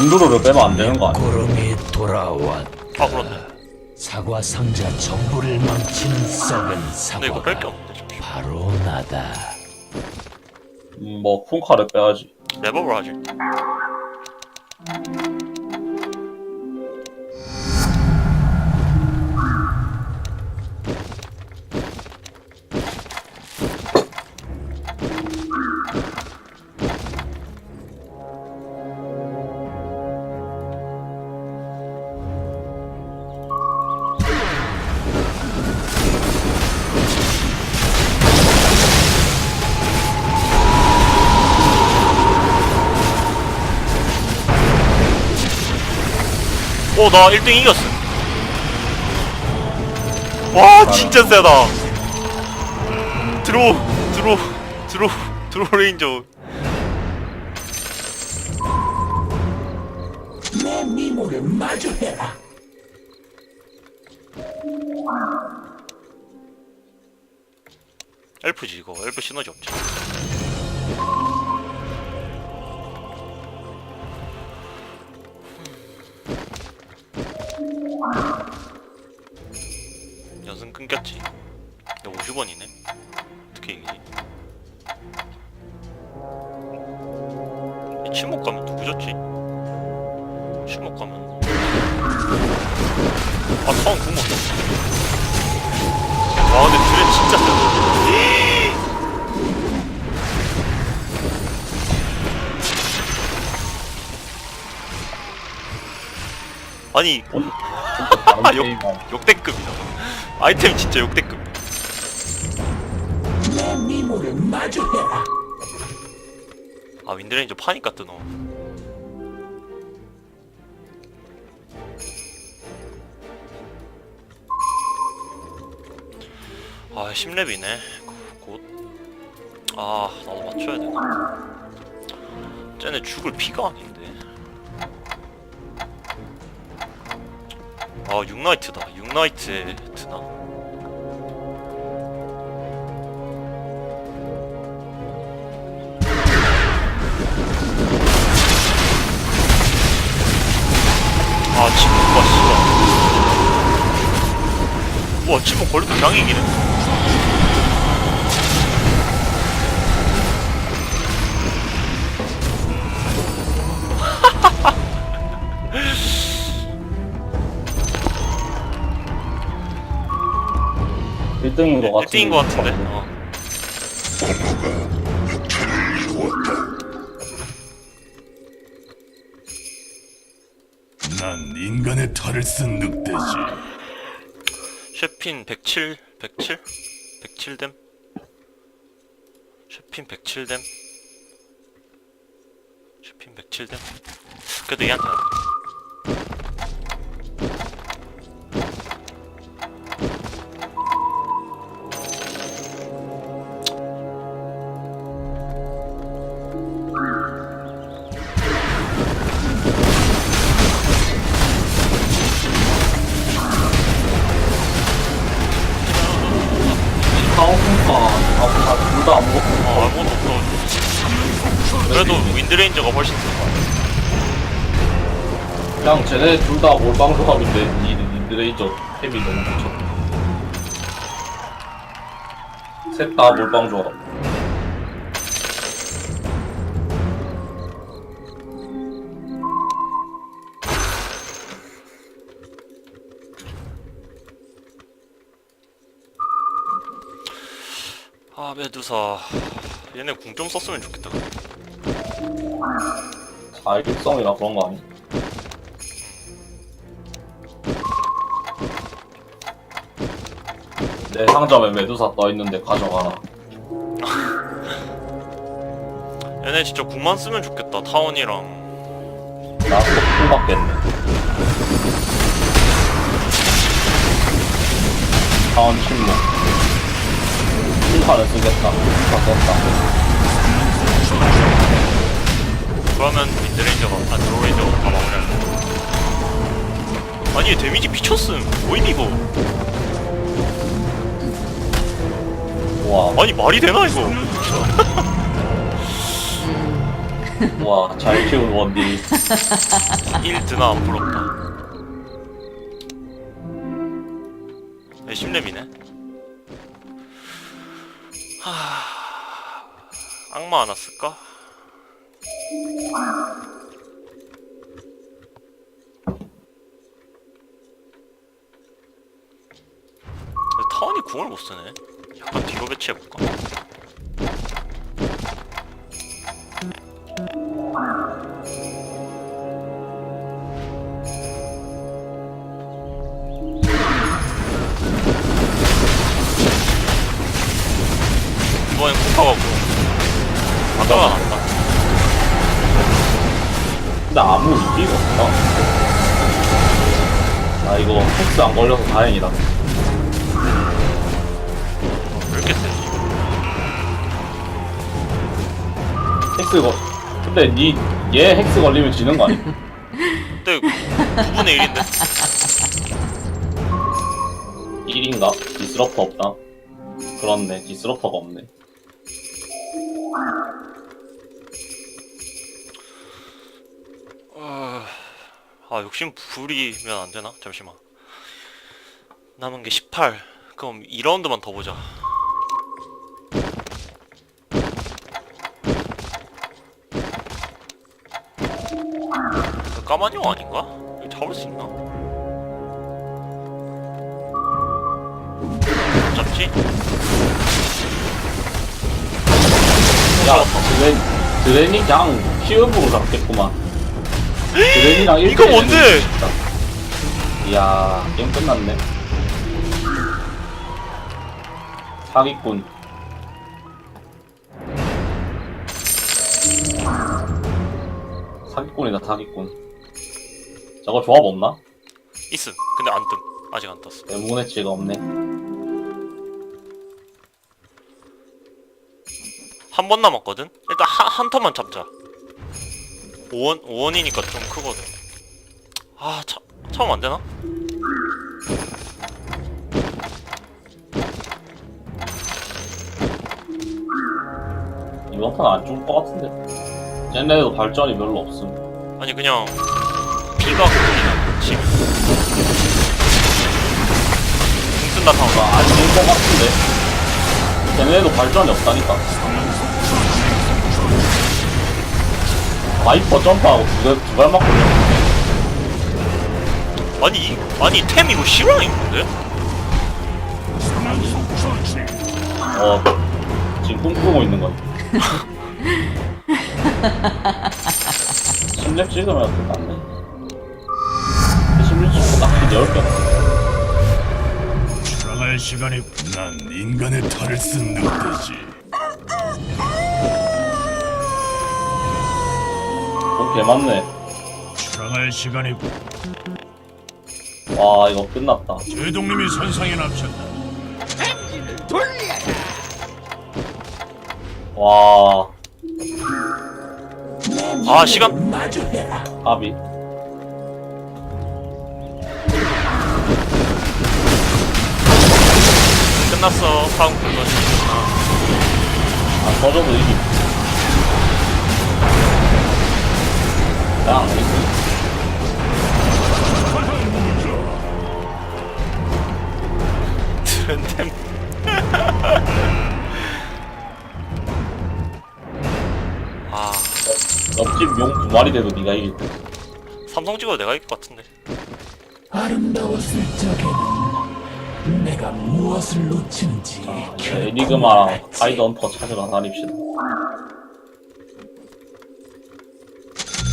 롬드로를 빼면 안 되는 거 아니야? 구름이 돌아왔. 아 그렇네 사과 상자 전부를 망치는 썩은 근데 이거 뺄 게 사과가 없는데 잠시 바로 나다. 음, 뭐 쿵카를 빼야지. 랩업을 하지 오 나 1등 이겼어. 와 진짜 세다. 드로 드로 드로 드로 레인저. 내 미모를 마주해라. 엘프지 이거 엘프 시너지 없지 연승 끊겼지. 야 50원이네? 어떻게 이기지? 이 침묵 가면 누구 졌지? 침묵 가면. 아 타운 구멍 와 근데 듀레 진짜. 세다 아니 다른 아, 욕, 게임이야. 역대급이다. 아이템 진짜 역대급. 내 미모를 마주해라. 아 윈드레인저 파니까 뜨노 아 10렙이네. 곧 아 나도 맞춰야 되나? 쟤네 죽을 피가 아닌데 아 6나이트다. 6나이트에 드나? 아 침묵 봐 씨발 우와 침묵 걸려도 그냥 이기네 일등인 것 같은데. 1등인 것 같은데 어. 난 인간의 탈을 쓴 늑대지. 쉐핀 107 107 107댐 쉐핀 107댐 쉐핀 107댐 그래도 얘한테 안 돼. 다 몰빵 조합인데 이 닌드레이저 템이 너무 미쳤다. 셋다 몰빵 조합. 아 메두사 얘네 궁 좀 썼으면 좋겠다 자율성이라 그런 거 아니? 내 상점에 메두사 떠있는데 가져가라. 얘네 진짜 궁만 쓰면 좋겠다 타원이랑 풀 맞겠네. 다운 침묵. 쿵카를 쓰겠다. 다 썼다. 그러면 윈드레인저가 아 드로레인저가 다 마무리할래 아니 얘 데미지 미쳤음 뭐임 이거 와, 아니 말이 되나 이거 와, 잘 키운 원딜. 1 드나 안 부럽다. 네, 10렙이네. 하... 악마 안 왔을까? 타원이 궁을 못 쓰네. 약간 뒤로 배치해볼까? 이번엔 쿠파가 고 아까가 낫다. 근데 아무 의미가 없다. 아, 이거 헬스 안 걸려서 다행이다. 헬스 걸, 근데 니, 얘 헬스 걸리면 지는 거 아니야? 근데 9분의 1인데? 1인가? 디스럽터 없다. 그렇네, 디스럽터가 없네. 아 욕심 부리면 안 되나? 잠시만. 남은 게 18. 그럼 2라운드만 더 보자. 까만 용 아닌가? 이거 잡을 수 있나? 못 잡지? 야, 드레, 드레니 그냥 키움으로 잡겠구만. 드레니랑 1 이거 뭔데? 이야, 게임 끝났네. 사기꾼. 사기꾼이다, 사기꾼. 저거 조합 없나? 있음. 근데 안 뜸. 아직 안 떴어. 에무네치가 없네. 한 번 남았거든? 일단 한, 한 턴만 잡자. 5원, 5원이니까 좀 크거든. 아, 차, 차면 안 되나? 이번 판안 죽을 것 같은데. 쟤네도 발전이 별로 없음. 아니, 그냥, 비가 그냥 지금. 공 쓴다 타운. 아, 안 죽을 것 같은데. 쟤네도 발전이 없다니까. 바이퍼 점프하고 두, 두 발맞고 있는데. 아니, 이, 아니, 템 이거 실화인 건데? 어, 지금 꿈꾸고 있는 거야. 10렙 찍으면 끝났네. 10렙 찍고 딱히 10개 사랑할 시간이 난 인간의 탈을 쓴 늑대지. 돈 개많네. 사랑할 시간이 와, 이거 끝났다. 제동님이 선상에 납쳤다. 와, 아, 시간. 까비. 끝났어. 다음 굴러. 안 터져도 이기. 야, 이거. 트렌템. 아, 옆집 용 두 마리 돼도 네가 이길 때. 삼성 찍어도 내가 이길 것 같은데. 아름다웠을 적에는 내가 무엇을 놓치는지 네, 에니그마랑 가이드 헌터 찾으러 다닙시다.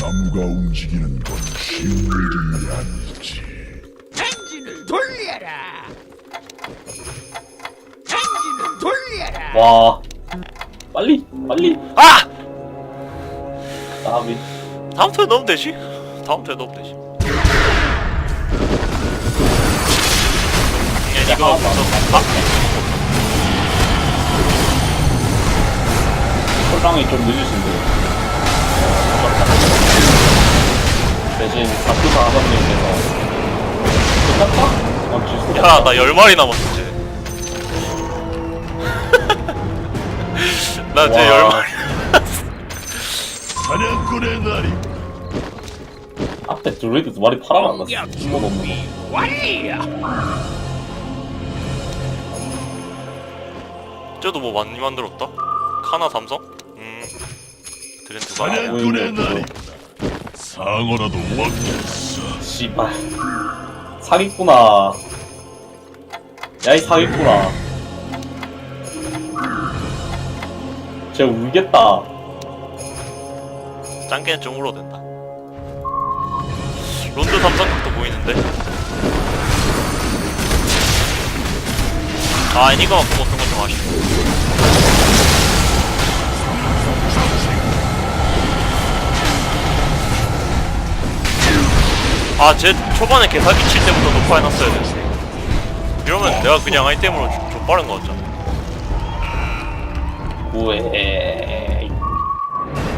나무가 움직이는 건 쉬운 일이 아니지. 엔진을 돌려라! 엔진을 돌려라! 와, 빨리, 빨리. 아! 까비. 다음 턴에 넣으면 되지. 다음 턴에 넣으면 되지. 이거 아, 무슨 아, 콜랑이 좀 늦으신데. 대신 다크사 아버님께서 끝났다? 어, 지수. 야, 나 열 마리 남았어 이제. 나 이제 와. 열 마리. 사냥꾼의 날이 앞에 드루이드 두 마리 팔아놨어. 공격 이거 너무. 준 쟤도 뭐 많이 만들었다? 카나 삼성? 음 드렌 두 발. 사냥꾼의 보이네, 날이 상어라도 먹겠어 씨발. 사기꾼아. 야이 사기꾼아. 쟤 울겠다. 짱깨는 좀 울어댄다. 론드 삼성각도 보이는데. 아 애니가 갖고 못쓴 건좀 아쉽고. 아쟤 초반에 개사기 칠 때부터 녹화해놨어야 돼. 이러면 내가 그냥 아이템으로 좀- 좀 빠른 거 같잖아. 우에.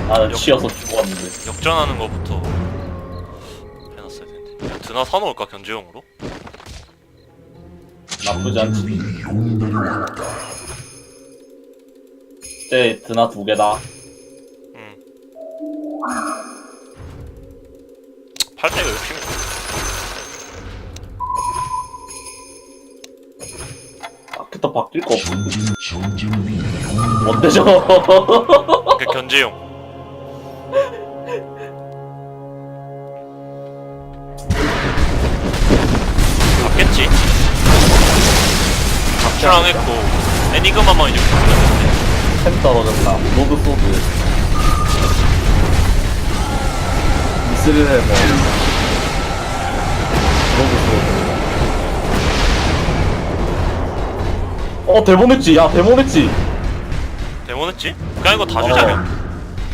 나는 치여서 죽었는데. 역전하는 거부터 해놨어야 되는데. 야, 드나 사놓을까 견제용으로? 나쁘지 않지. 쟤 드나 두 개다. 응. 8대가 욕심이 딱히 더 바뀔 거 없어. 전진 전진 뭔데 저거? 그 견제용. Captu랑했고 애니그마만 이제 되는데 템 떨어졌다. 로드 소드. 미스릴 해머. 로드 소드. 어, 데모냈지. 야, 데모냈지. 데모냈지? 그냥 이거 다 주자면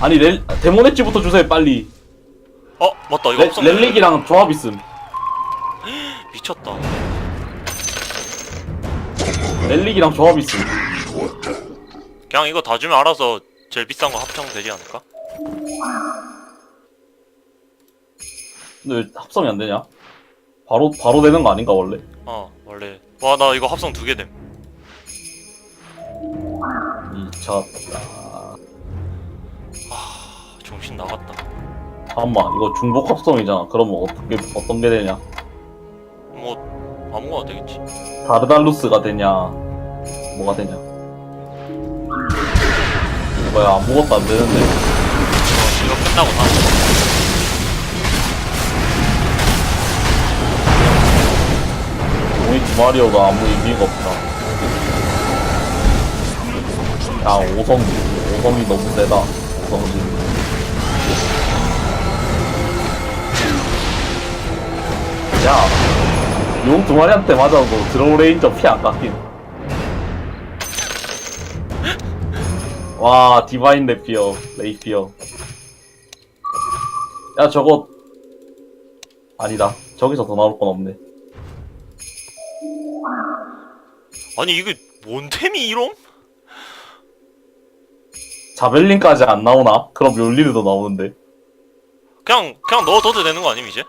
아니, 렐, 데모냈지부터 주세요, 빨리. 어? 맞다 이거 레, 합성 렐릭이랑 조합 있음. 미쳤다 렐릭이랑 조합 있음. 그냥 이거 다 주면 알아서 제일 비싼 거 합성 되지 않을까? 근데 왜 합성이 안 되냐? 바로, 바로 되는 거 아닌가, 원래? 어 원래 와 나 이거 합성 두 개 됨. 미쳤다. 아, 정신 나갔다. 잠깐만, 이거 중복 합성이잖아. 그러면 어떻게, 어떤 게 되냐? 뭐 아무거나 되겠지. 다르달루스가 되냐? 뭐가 되냐? 뭐야 아무것도 안 되는데. 어, 이거 끝나고 나. 우리 두 마리여도 아무 의미가 없다. 야 오성 오성이 너무 세다. 오성이 용 두 마리한테 맞아도 드로우 레인저 피 안 깎인 와 디바인 레피어 레이피어 야 저거 아니다 저기서 더 나올 건 없네 아니 이게 뭔 템이 이럼? 자벨린까지 안 나오나? 그럼 욜리르도 나오는데 그냥 그냥 넣어둬도 되는 거 아님 이제?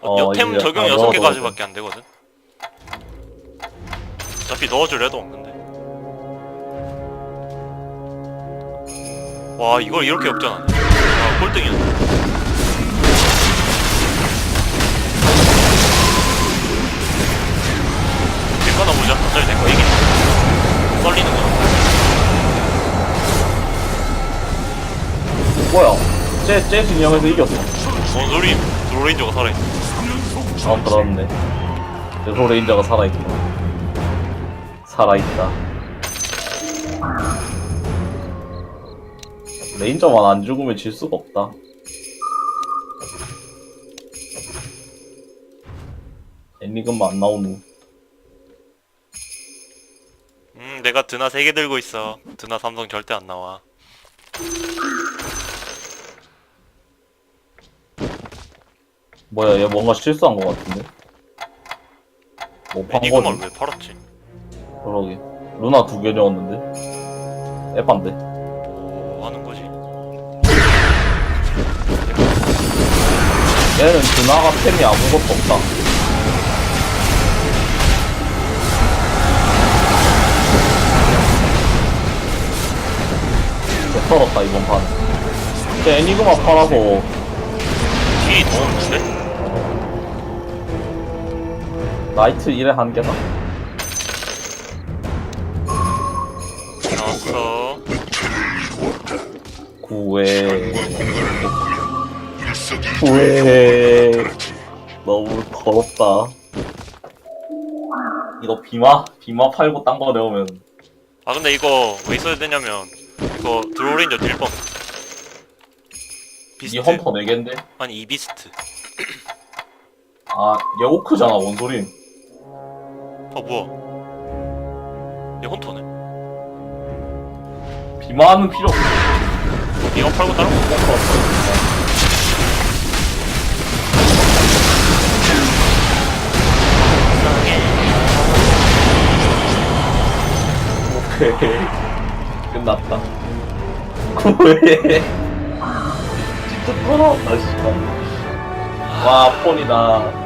어, 역템 이제 적용 아, 6개까지밖에 안 되거든. 어차피 넣어줄 애도 없는데. 와 이걸 이렇게 역전하네. 와 꼴등이었네. 될거나 보자. 어차피 내거 이기는 거. 썰리는 거는. 뭐야 쟤 쟤 진영에서 이겼어 뭔 소리? 드로레인저가 살아있네. 아 그렇네 레소 레인저가 살아있구나 살아있다 레인저만 안 죽으면 질 수가 없다 엔리금만 안 나오누 음 내가 드나 3개 들고 있어. 드나 삼성 절대 안 나와. 뭐야 얘 뭔가 실수한 것 같은데 뭐 애니그만 판거지 왜 팔았지? 그러게 루나 두개 넣었는데 에반데 뭐 하는 거지? 얘는 드나가 템이 아무것도 없다 개 털었다 이번 판 근데 애니그마 팔아서 딜이 더 없는데? 나이트 1에 한 개다. 9회. 9회. 너무 더럽다. 이거 비마? 비마 팔고 딴 거 내오면 아 근데 이거 왜 있어야 되냐면 이거 드로레인저 딜범 이 비스트 헌터 4개인데? 아니 이 비스트 아, 얘 오크잖아, 뭔 소림. 아 뭐야 얘 헌터네 비마는 필요 없어. 이거 팔고 다른 거 오케이. 끝났다. 9회. 진짜 떨어졌다, 씨발. 와, 폰이다.